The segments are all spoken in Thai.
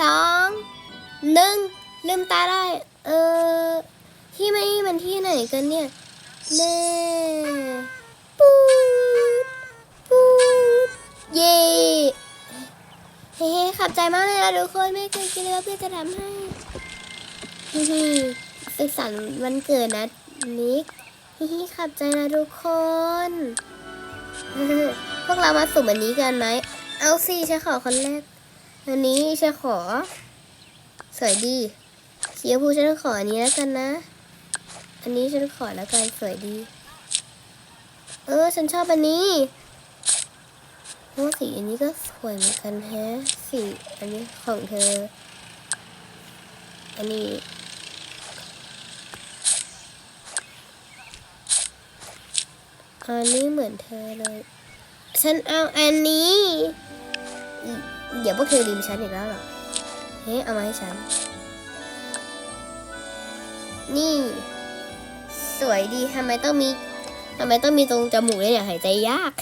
สองหนึ่งลืมตาได้ เออ ที่ไม่มันที่ไหนกันเนี่ยเน่ปูดปูดเย่เฮ้ขับใจมากเลยนะทุกคนไม่เคยคิดเลยว่าเพื่อนจะทำให้ฮิฮิสุขสันต์วันเกิดนะนิกฮิฮิขับใจนะทุกคน พวกเรามาสุ่มอันนี้กันไหม เอาสิฉันขอคนแรก อันนี้ฉันขอ สวยดีสีชมพูฉันขออันนี้แล้วกันนะ อันนี้ฉันขอแล้วกันสวยดี เออ ฉันชอบอันนี้โอ้สีอันนี้ก็สวยเหมือนกันแฮะสีอันนี้ของเธอ อันนี้อันนี้เหมือนเธอเลย ฉันเอาอันนี้ เดี๋ยวพวกเธอลืมฉันอีกแล้วหรอ เฮ้เอามาให้ฉัน นี่ สวยดีทำไมต้องมีทำไมต้องมีตรงจมูกด้วยเนี่ยหายใจยาก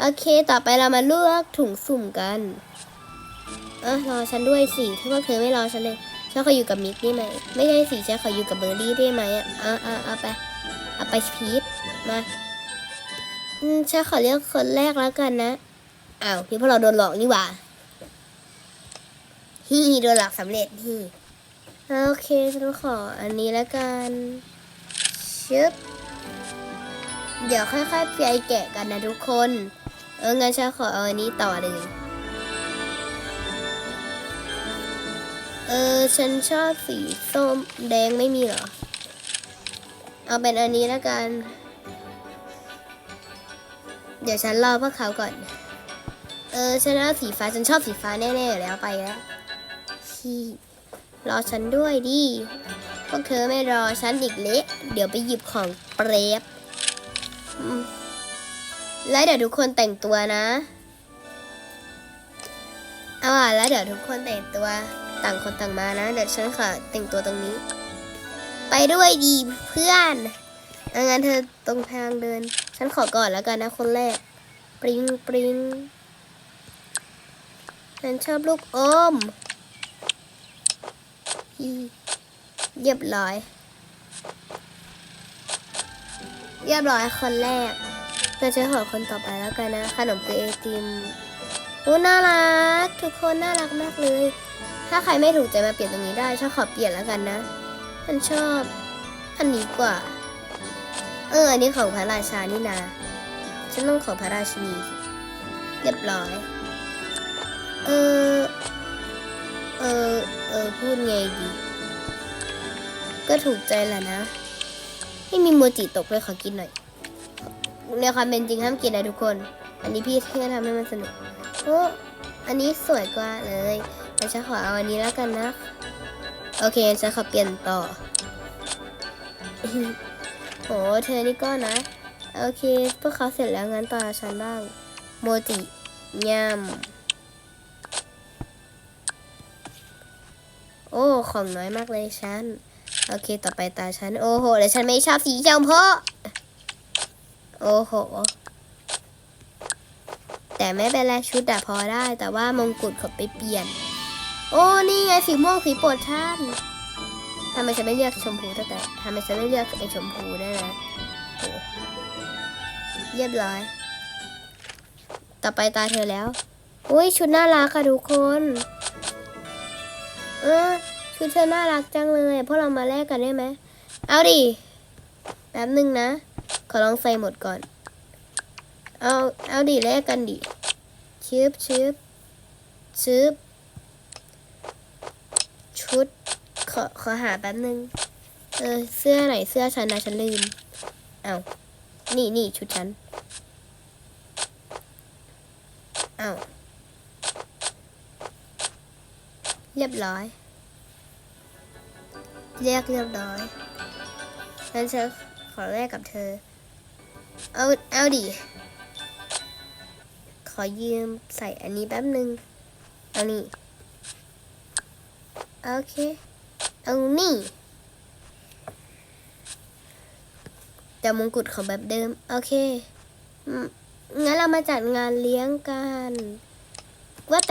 โอเค ต่อไปเรามาเลือกถุงสุ่มกัน เออรอฉันด้วยสิ ถ้าพวกเธอไม่รอฉันเลยฉันขออยู่กับมิกได้ไหม ไม่ได้สิฉันขออยู่กับเบอร์รี่ได้ไหมอะเอาเอาเอาไป เอาไปพีทมาฉันขอเลือกคนแรกแล้วกันนะ อ้าวนี่พวกเราโดนหลอกนี่หว่า ฮีโดนหลอกสำเร็จฮีโอเคฉันขออันนี้แล้วกันชึบเดี๋ยวค่อยๆไปแกะกันนะทุกคน เอองั้นฉันขอเอาอันนี้ต่อเลยเออฉันชอบสีส้มแดงไม่มีเหรอ เอาเป็นอันนี้แล้วกัน เดี๋ยวฉันรอพวกเขาก่อน เออฉันเอาสีฟ้าฉันชอบสีฟ้าแน่ๆอยู่แล้วไปแล้ว ชีรอฉันด้วยดิ พวกเธอไม่รอฉันอีกเละเดี๋ยวไปหยิบของเปรบแล้วเดี๋ยวทุกคนแต่งตัวนะเอาอะแล้วเดี๋ยวทุกคนแต่งตัวต่างคนต่างมานะ เดี๋ยวฉันขอแต่งตัวตรงนี้ ไปด้วยดีเพื่อนอางั้นเธอตรงทางเดิน ฉันขอก่อนแล้วกันนะคนแรก ปริงปริงฉันชอบลูกอม เรียบร้อย เรียบร้อยคนแรกเราจะขอคนต่อไปแล้วกันนะ ขนมคือไอติมโอ้น่ารัก ทุกคนน่ารักมากเลย ถ้าใครไม่ถูกใจมาเปลี่ยนตรงนี้ได้ฉันขอเปลี่ยนแล้วกันนะฉันชอบอันนี้กว่า เอออันนี้ของพระราชานี่นาฉันต้องขอพระราชินี เรียบร้อย เออ เออ เออ พูดไงดี ก็ถูกใจแหละนะ ไม่มีโมจิตกเลยขอกินหน่อย ในความเป็นจริงห้ามกินนะทุกคน อันนี้พี่เพื่อทำให้มันสนุกโอ้อันนี้สวยกว่าเลยงั้นฉันขอเอาอันนี้แล้วกันนะ โอเคงั้นฉันขอเปลี่ยนต่อโหเธอนี่ก็นะ โอเค พวกเขาเสร็จแล้วงั้นต่อฉันบ้าง โมจิยำ โอ้ของน้อยมากเลยฉัน โอเคต่อไปตาฉัน โอ้โหแต่ฉันไม่ชอบสีชมพูโอ้โห แต่ไม่เป็นไรชุดอะพอได้ แต่ว่ามงกุฎเขาไปเปลี่ยน โอ้นี่ไงสีม่วงสีโปรดท่านทำไมฉันไม่เลือกชมพูตั้งแต่ทำไมฉันไม่เลือกไอชมพูได้นะเรียบร้อย ต่อไปตาเธอแล้ว อุ้ยชุดน่ารักค่ะทุกคน เออชุดเธอน่ารักจังเลยพวกเรามาแลกกันได้ไหมเอาดิแป๊บหนึ่งนะ ขอลองใส่หมดก่อน เอาเอาดิแลกกันดิชืบชืบชืบชุดขอขอหาแป๊บหนึ่งเออเสื้อไหนเสื้อฉันนะฉันลืมเอานี่นี่ชุดฉันเอาเรียบร้อย เรียกเรียบร้อยงั้นฉันขอแลกกับเธอ เอาเอาดิ ขอยืมใส่อันนี้แป๊บหนึ่งเอานี่ โอเค เอานี่แต่มงกุฎของแบบเดิม โอเค งั้นเรามาจัดงานเลี้ยงกัน